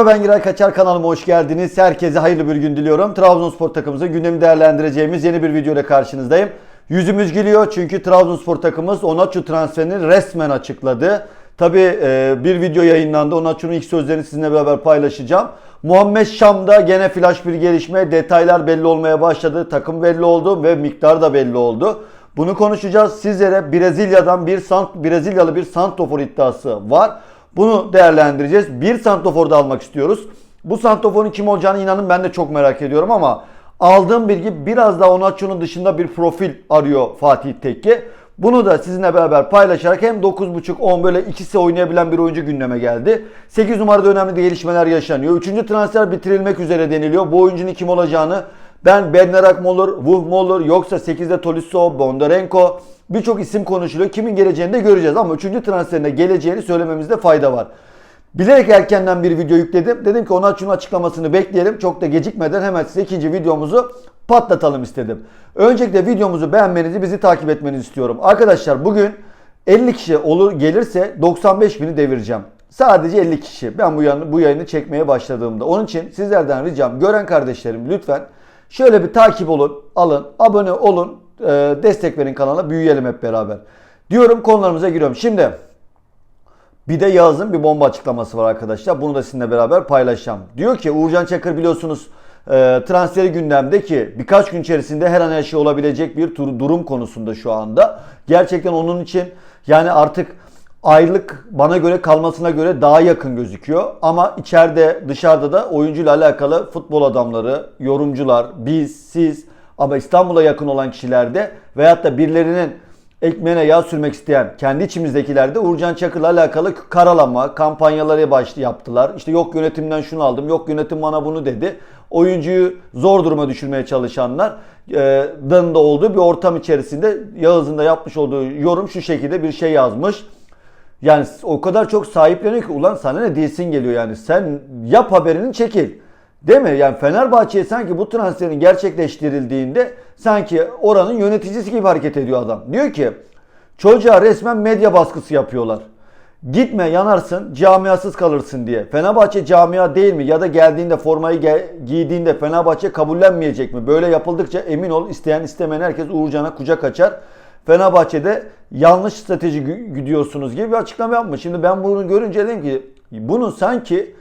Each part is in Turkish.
Merhaba ben Giray Kaçar kanalıma hoş geldiniz. Herkese hayırlı bir gün diliyorum. Trabzonspor takımımızın gündemi değerlendireceğimiz yeni bir video karşınızdayım. Yüzümüz gülüyor çünkü Trabzonspor takımımız Onaçu transferini resmen açıkladı. Tabi bir video yayınlandı. Onaçu'nun ilk sözlerini sizinle beraber paylaşacağım. Muhammed Şam'da gene flash bir gelişme. Detaylar belli olmaya başladı. Takım belli oldu ve miktar da belli oldu. Bunu konuşacağız. Sizlere Brezilya'dan bir sant Brezilyalı bir santofor iddiası var. Bunu değerlendireceğiz. Bir santofor da almak istiyoruz. Bu santoforun kim olacağını inanın ben de çok merak ediyorum ama aldığım bilgi biraz da Onaçu'nun dışında bir profil arıyor Fatih Tekke. Bunu da sizinle beraber paylaşarak hem 9.5-10 böyle ikisi oynayabilen bir oyuncu gündeme geldi. 8 numarada önemli gelişmeler yaşanıyor. Üçüncü transfer bitirilmek üzere deniliyor. Bu oyuncunun kim olacağını ben Bednarak mı olur, Vuh mu olur yoksa 8'de Tolisso, Bondarenko birçok isim konuşuluyor. Kimin geleceğini de göreceğiz ama 3. transferine geleceğini söylememizde fayda var. Bilerek erkenden bir video yükledim. Dedim ki Onaçu'nun açıklamasını bekleyelim. Çok da gecikmeden hemen size ikinci videomuzu patlatalım istedim. Öncelikle videomuzu beğenmenizi, bizi takip etmenizi istiyorum. Arkadaşlar bugün 50 kişi olur gelirse 95 bini devireceğim. Sadece 50 kişi. Ben bu, yayını, bu yayını çekmeye başladığımda. Onun için sizlerden ricam gören kardeşlerim lütfen şöyle bir takip olun, alın, abone olun, e, destek verin kanala, büyüyelim hep beraber. Diyorum konularımıza giriyorum. Şimdi bir de Yağız'ın bir bomba açıklaması var arkadaşlar. Bunu da sizinle beraber paylaşacağım. Diyor ki Uğurcan Çakır biliyorsunuz e, transferi gündemde ki birkaç gün içerisinde her an her şey olabilecek bir durum konusunda şu anda. Gerçekten onun için yani artık aylık bana göre kalmasına göre daha yakın gözüküyor. Ama içeride dışarıda da oyuncuyla alakalı futbol adamları, yorumcular, biz, siz ama İstanbul'a yakın olan kişilerde veyahut da birilerinin ekmeğine yağ sürmek isteyen kendi içimizdekilerde Uğurcan Çakır'la alakalı karalama kampanyaları başlı yaptılar. İşte yok yönetimden şunu aldım, yok yönetim bana bunu dedi. Oyuncuyu zor duruma düşürmeye çalışanlar e, da olduğu bir ortam içerisinde Yağız'ın da yapmış olduğu yorum şu şekilde bir şey yazmış. Yani o kadar çok sahipleniyor ki ulan sana ne diyesin geliyor yani. Sen yap haberini çekil. Değil mi? Yani Fenerbahçe'ye sanki bu transferin gerçekleştirildiğinde sanki oranın yöneticisi gibi hareket ediyor adam. Diyor ki çocuğa resmen medya baskısı yapıyorlar. Gitme yanarsın camiasız kalırsın diye. Fenerbahçe camia değil mi? Ya da geldiğinde formayı ge- giydiğinde Fenerbahçe kabullenmeyecek mi? Böyle yapıldıkça emin ol isteyen istemeyen herkes Uğurcan'a kucak açar. Fenerbahçe'de yanlış strateji gidiyorsunuz gibi bir açıklama yapmış. Şimdi ben bunu görünce dedim ki bunun sanki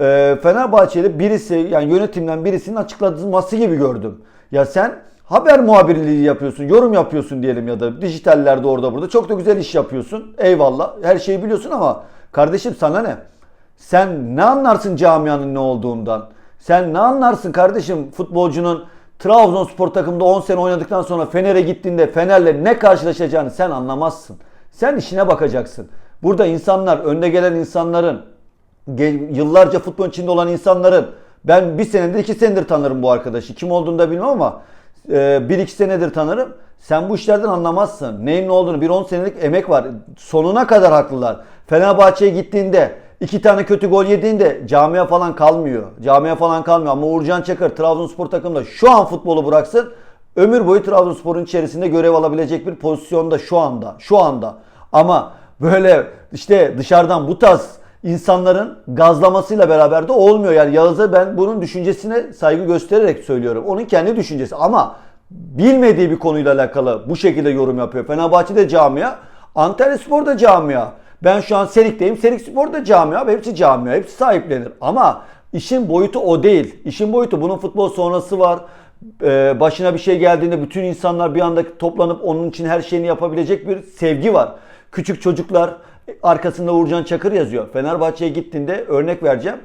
e, Fenerbahçeli birisi yani yönetimden birisinin açıklaması gibi gördüm. Ya sen haber muhabirliği yapıyorsun, yorum yapıyorsun diyelim ya da dijitallerde orada burada çok da güzel iş yapıyorsun. Eyvallah. Her şeyi biliyorsun ama kardeşim sana ne? Sen ne anlarsın camianın ne olduğundan? Sen ne anlarsın kardeşim futbolcunun Trabzonspor takımında 10 sene oynadıktan sonra Fener'e gittiğinde Fener'le ne karşılaşacağını sen anlamazsın. Sen işine bakacaksın. Burada insanlar, önde gelen insanların, yıllarca futbolun içinde olan insanların ben bir senedir iki senedir tanırım bu arkadaşı. Kim olduğunu da bilmem ama e, bir iki senedir tanırım. Sen bu işlerden anlamazsın. Neyin ne olduğunu bir 10 senelik emek var. Sonuna kadar haklılar. Fenerbahçe'ye gittiğinde iki tane kötü gol yediğinde camia falan kalmıyor. Camia falan kalmıyor ama Uğurcan Çakır Trabzonspor takımında şu an futbolu bıraksın. Ömür boyu Trabzonspor'un içerisinde görev alabilecek bir pozisyonda şu anda. Şu anda. Ama böyle işte dışarıdan bu tarz insanların gazlamasıyla beraber de olmuyor. Yani Yağız'a ben bunun düşüncesine saygı göstererek söylüyorum. Onun kendi düşüncesi ama bilmediği bir konuyla alakalı bu şekilde yorum yapıyor. Fenerbahçe'de camia, Antalya Spor'da camia. Ben şu an Serik'teyim. Serik Spor'da camia. Hepsi camia. Hepsi sahiplenir. Ama işin boyutu o değil. İşin boyutu bunun futbol sonrası var. Ee, başına bir şey geldiğinde bütün insanlar bir anda toplanıp onun için her şeyini yapabilecek bir sevgi var. Küçük çocuklar arkasında Uğurcan Çakır yazıyor. Fenerbahçe'ye gittiğinde örnek vereceğim.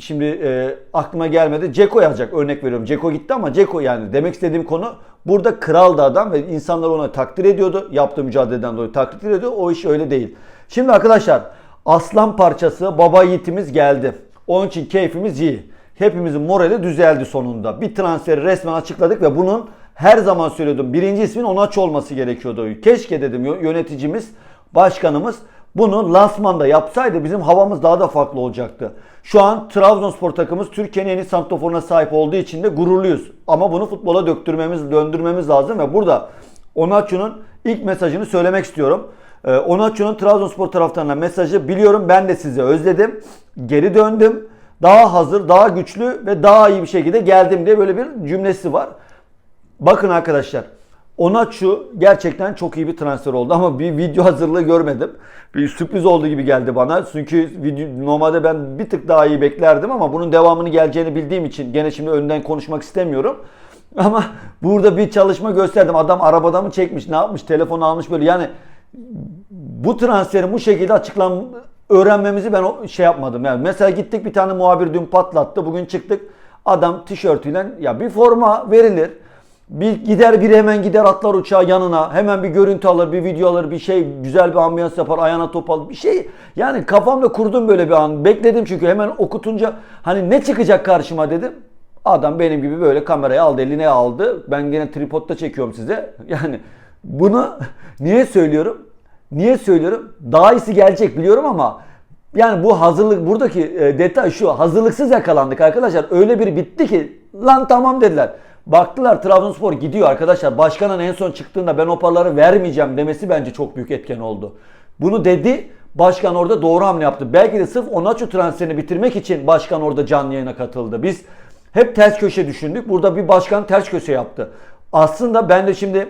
Şimdi e, aklıma gelmedi. Ceko yazacak örnek veriyorum. Ceko gitti ama Ceko yani demek istediğim konu burada kral da adam ve insanlar ona takdir ediyordu. Yaptığı mücadeleden dolayı takdir ediyor. O iş öyle değil. Şimdi arkadaşlar aslan parçası baba yiğitimiz geldi. Onun için keyfimiz iyi. Hepimizin morali düzeldi sonunda. Bir transferi resmen açıkladık ve bunun her zaman söylüyordum. Birinci ismin Onaç olması gerekiyordu. Keşke dedim yöneticimiz, başkanımız bunu lansmanda yapsaydı bizim havamız daha da farklı olacaktı. Şu an Trabzonspor takımımız Türkiye'nin en iyi santroforuna sahip olduğu için de gururluyuz. Ama bunu futbola döktürmemiz, döndürmemiz lazım ve burada Onaçu'nun ilk mesajını söylemek istiyorum. Ee, Onaçu'nun Trabzonspor taraftarına mesajı biliyorum ben de sizi özledim. Geri döndüm. daha hazır, daha güçlü ve daha iyi bir şekilde geldim diye böyle bir cümlesi var. Bakın arkadaşlar. Onaçu gerçekten çok iyi bir transfer oldu ama bir video hazırlığı görmedim. Bir sürpriz oldu gibi geldi bana. Çünkü video, normalde ben bir tık daha iyi beklerdim ama bunun devamını geleceğini bildiğim için gene şimdi önden konuşmak istemiyorum. Ama burada bir çalışma gösterdim. Adam arabada mı çekmiş, ne yapmış, telefon almış böyle. Yani bu transferin bu şekilde açıklan öğrenmemizi ben şey yapmadım. Yani mesela gittik bir tane muhabir dün patlattı. Bugün çıktık adam tişörtüyle ya bir forma verilir. Bir gider biri hemen gider atlar uçağa yanına. Hemen bir görüntü alır bir video alır bir şey güzel bir ambiyans yapar ayağına top alır. Bir şey yani kafamda kurdum böyle bir an. Bekledim çünkü hemen okutunca hani ne çıkacak karşıma dedim. Adam benim gibi böyle kamerayı aldı eline aldı. Ben gene tripodta çekiyorum size. Yani bunu niye söylüyorum? Niye söylüyorum? Daha iyisi gelecek biliyorum ama yani bu hazırlık buradaki e, detay şu hazırlıksız yakalandık arkadaşlar. Öyle bir bitti ki lan tamam dediler. Baktılar Trabzonspor gidiyor arkadaşlar. Başkanın en son çıktığında ben o paraları vermeyeceğim demesi bence çok büyük etken oldu. Bunu dedi. Başkan orada doğru hamle yaptı. Belki de sırf Onaçu transferini bitirmek için başkan orada canlı yayına katıldı. Biz hep ters köşe düşündük. Burada bir başkan ters köşe yaptı. Aslında ben de şimdi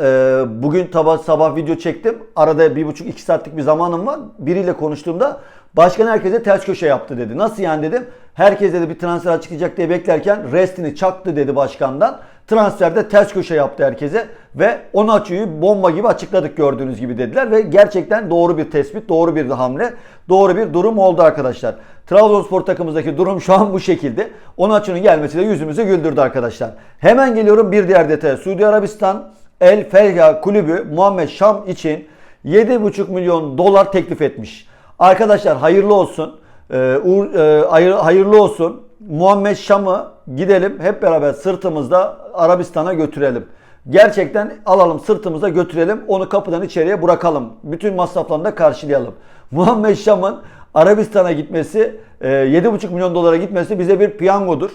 ee, bugün sabah, sabah video çektim. Arada bir buçuk iki saatlik bir zamanım var. Biriyle konuştuğumda başkan herkese ters köşe yaptı dedi. Nasıl yani dedim. Herkes dedi bir transfer açıklayacak diye beklerken restini çaktı dedi başkandan. Transferde ters köşe yaptı herkese ve onu açıyı bomba gibi açıkladık gördüğünüz gibi dediler ve gerçekten doğru bir tespit, doğru bir hamle, doğru bir durum oldu arkadaşlar. Trabzonspor takımımızdaki durum şu an bu şekilde. Onaçu'nun gelmesi de yüzümüzü güldürdü arkadaşlar. Hemen geliyorum bir diğer detaya. Suudi Arabistan El Felha kulübü Muhammed Şam için 7,5 milyon dolar teklif etmiş. Arkadaşlar hayırlı olsun. Ee, e, hayır, hayırlı olsun. Muhammed Şam'ı gidelim hep beraber sırtımızda Arabistan'a götürelim. Gerçekten alalım sırtımıza götürelim onu kapıdan içeriye bırakalım. Bütün masraflarını da karşılayalım. Muhammed Şam'ın Arabistan'a gitmesi e, 7,5 milyon dolara gitmesi bize bir piyangodur.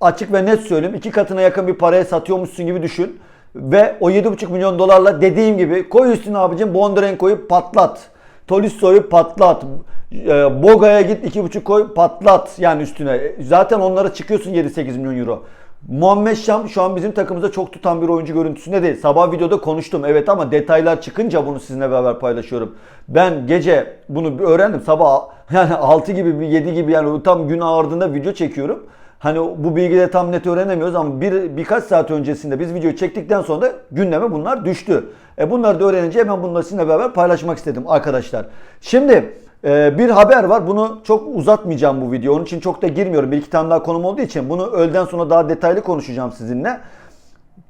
Açık ve net söyleyeyim iki katına yakın bir paraya satıyormuşsun gibi düşün. Ve o 7,5 milyon dolarla dediğim gibi koy üstüne abicim Bondarenko'yu patlat. Tolisto'yu patlat. E, Boga'ya git 2,5 koy patlat yani üstüne. Zaten onlara çıkıyorsun 7-8 milyon euro. Muhammed Şam şu an bizim takımımızda çok tutan bir oyuncu görüntüsünde değil. Sabah videoda konuştum evet ama detaylar çıkınca bunu sizinle beraber paylaşıyorum. Ben gece bunu öğrendim sabah yani 6 gibi 7 gibi yani tam gün ağardığında video çekiyorum. Hani bu bilgileri tam net öğrenemiyoruz ama bir birkaç saat öncesinde biz videoyu çektikten sonra da gündeme bunlar düştü. E bunları da öğrenince hemen bunları sizinle beraber paylaşmak istedim arkadaşlar. Şimdi e, bir haber var. Bunu çok uzatmayacağım bu video. Onun için çok da girmiyorum. Bir iki tane daha konum olduğu için bunu öğleden sonra daha detaylı konuşacağım sizinle.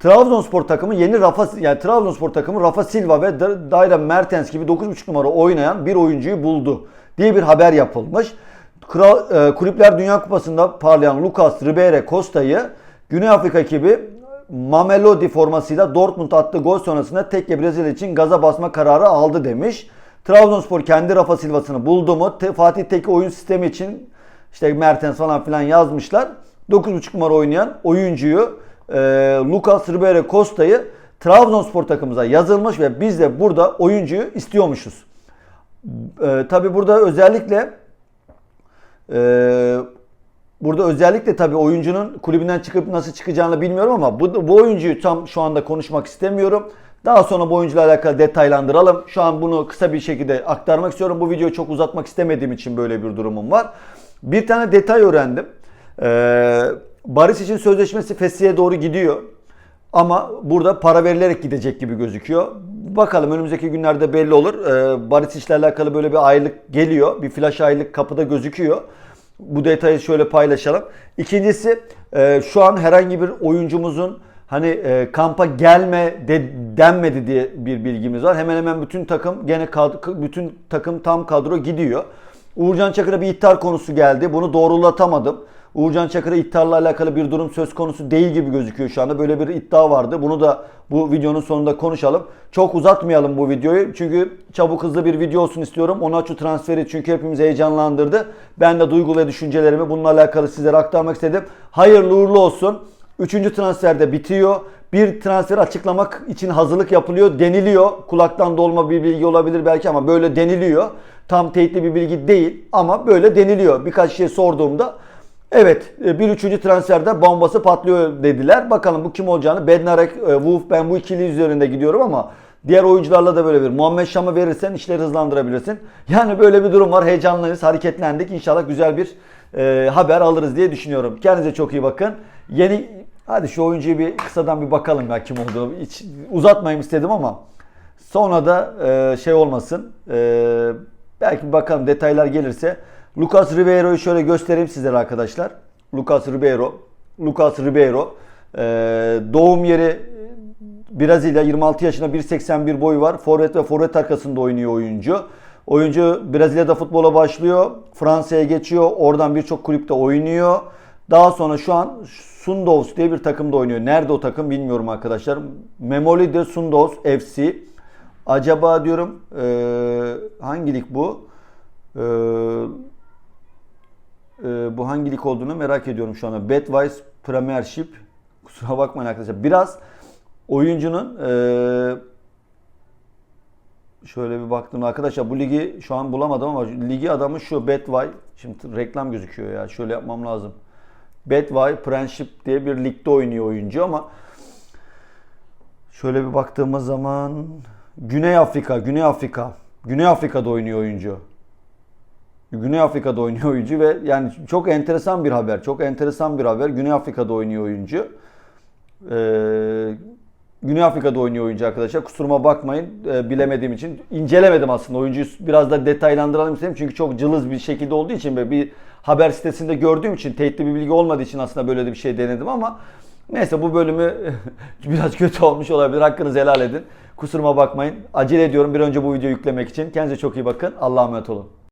Trabzonspor takımı yeni Rafa yani Trabzonspor takımı Rafa Silva ve Dayra Mertens gibi 9.5 numara oynayan bir oyuncuyu buldu diye bir haber yapılmış. Kral, e, Kulüpler Dünya Kupası'nda parlayan Lucas Ribeiro Costa'yı Güney Afrika ekibi Mamelodi formasıyla Dortmund attığı gol sonrasında tekke Brezilya için gaza basma kararı aldı demiş. Trabzonspor kendi Rafa Silva'sını buldu mu? Te, Fatih Tekke oyun sistemi için işte Mertens falan filan yazmışlar. 9.5 numara oynayan oyuncuyu e, Lucas Ribeiro Costa'yı Trabzonspor takımımıza yazılmış ve biz de burada oyuncuyu istiyormuşuz. E, Tabi burada özellikle ee, burada özellikle tabii oyuncunun kulübünden çıkıp nasıl çıkacağını bilmiyorum ama bu, bu oyuncuyu tam şu anda konuşmak istemiyorum. Daha sonra bu oyuncuyla alakalı detaylandıralım. Şu an bunu kısa bir şekilde aktarmak istiyorum. Bu videoyu çok uzatmak istemediğim için böyle bir durumum var. Bir tane detay öğrendim. Ee, Barış için sözleşmesi Fesi'ye doğru gidiyor. Ama burada para verilerek gidecek gibi gözüküyor. Bakalım önümüzdeki günlerde belli olur. Ee, Barış işle alakalı böyle bir aylık geliyor. Bir flash aylık kapıda gözüküyor. Bu detayı şöyle paylaşalım. İkincisi e, şu an herhangi bir oyuncumuzun hani e, kampa gelme de, denmedi diye bir bilgimiz var. Hemen hemen bütün takım gene kadro, bütün takım tam kadro gidiyor. Uğurcan Çakır'a bir ihtar konusu geldi. Bunu doğrulatamadım. Uğurcan Çakır'a ihtarla alakalı bir durum söz konusu değil gibi gözüküyor şu anda. Böyle bir iddia vardı. Bunu da bu videonun sonunda konuşalım. Çok uzatmayalım bu videoyu. Çünkü çabuk hızlı bir video olsun istiyorum. Onaçu transferi çünkü hepimizi heyecanlandırdı. Ben de duygu ve düşüncelerimi bununla alakalı sizlere aktarmak istedim. Hayırlı uğurlu olsun. Üçüncü transferde bitiyor. bir transferi açıklamak için hazırlık yapılıyor deniliyor. Kulaktan dolma bir bilgi olabilir belki ama böyle deniliyor. Tam teyitli bir bilgi değil ama böyle deniliyor. Birkaç şey sorduğumda evet e, bir üçüncü transferde bombası patlıyor dediler. Bakalım bu kim olacağını. Bednarek, e, Wolf ben bu ikili üzerinde gidiyorum ama diğer oyuncularla da böyle bir. Muhammed Şam'ı verirsen işleri hızlandırabilirsin. Yani böyle bir durum var. Heyecanlıyız, hareketlendik. İnşallah güzel bir e, haber alırız diye düşünüyorum. Kendinize çok iyi bakın. Yeni Hadi şu oyuncuyu bir kısadan bir bakalım ya kim olduğu. Hiç uzatmayayım istedim ama sonra da e, şey olmasın. E, belki bakalım detaylar gelirse. Lucas Ribeiro'yu şöyle göstereyim sizlere arkadaşlar. Lucas Ribeiro. Lucas Ribeiro. E, doğum yeri Brezilya 26 yaşında 1.81 boyu var. Forvet ve forvet arkasında oynuyor oyuncu. Oyuncu Brezilya'da futbola başlıyor. Fransa'ya geçiyor. Oradan birçok kulüpte oynuyor. Daha sonra şu an Sundowns diye bir takımda oynuyor. Nerede o takım bilmiyorum arkadaşlar. Memoli de Sundowns FC. Acaba diyorum eee, hangi lig bu? Eee, eee, bu hangi lig olduğunu merak ediyorum şu anda. Betwise Premiership. Kusura bakmayın arkadaşlar. Biraz oyuncunun eee Şöyle bir baktım arkadaşlar bu ligi şu an bulamadım ama ligi adamı şu Betway. Şimdi reklam gözüküyor ya. Şöyle yapmam lazım. Betway Friendship diye bir ligde oynuyor oyuncu ama şöyle bir baktığımız zaman Güney Afrika, Güney Afrika. Güney Afrika'da oynuyor oyuncu. Güney Afrika'da oynuyor oyuncu ve yani çok enteresan bir haber. Çok enteresan bir haber. Güney Afrika'da oynuyor oyuncu. Ee, Güney Afrika'da oynuyor oyuncu arkadaşlar. Kusuruma bakmayın e, bilemediğim için. incelemedim aslında oyuncuyu biraz da detaylandıralım istedim. Çünkü çok cılız bir şekilde olduğu için ve bir haber sitesinde gördüğüm için teyitli bir bilgi olmadığı için aslında böyle de bir şey denedim ama neyse bu bölümü biraz kötü olmuş olabilir. Hakkınızı helal edin. Kusuruma bakmayın. Acele ediyorum bir önce bu videoyu yüklemek için. Kendinize çok iyi bakın. Allah'a emanet olun.